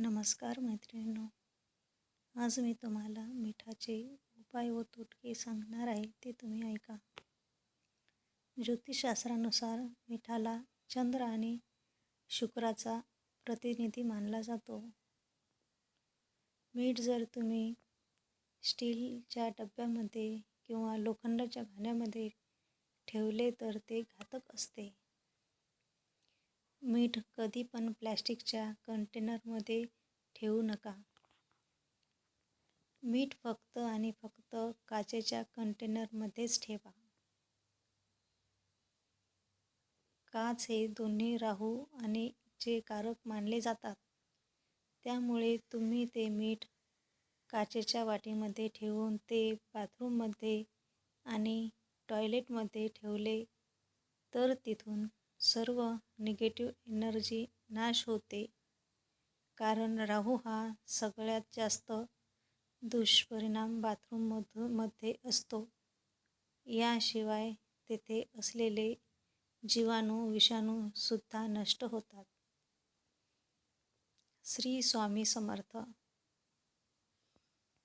नमस्कार मैत्रिणींनो. आज मी तुम्हाला मिठाचे उपाय व तोटके सांगणार आहे ते तुम्ही ऐका. ज्योतिषशास्त्रानुसार मिठाला चंद्र आणि शुक्राचा प्रतिनिधी मानला जातो. मीठ जर तुम्ही स्टीलच्या डब्यामध्ये किंवा लोखंडाच्या भांड्यामध्ये ठेवले तर ते घातक असते. मीठ कधी पण प्लॅस्टिकच्या कंटेनरमध्ये ठेवू नका. मीठ फक्त आणि फक्त काचेच्या कंटेनरमध्येच ठेवा. काच हे दोन्ही राहू आणि जे कारक मानले जातात त्यामुळे तुम्ही ते मीठ काचेच्या वाटीमध्ये ठेवून ते बाथरूममध्ये आणि टॉयलेटमध्ये ठेवले तर तिथून सर्व निगेटिव्ह एनर्जी नाश होते. कारण राहू हा सगळ्यात जास्त दुष्परिणाम बाथरूममधून मध्ये असतो. याशिवाय तेथे असलेले जीवाणू विषाणूसुद्धा नष्ट होतात. श्री स्वामी समर्थ.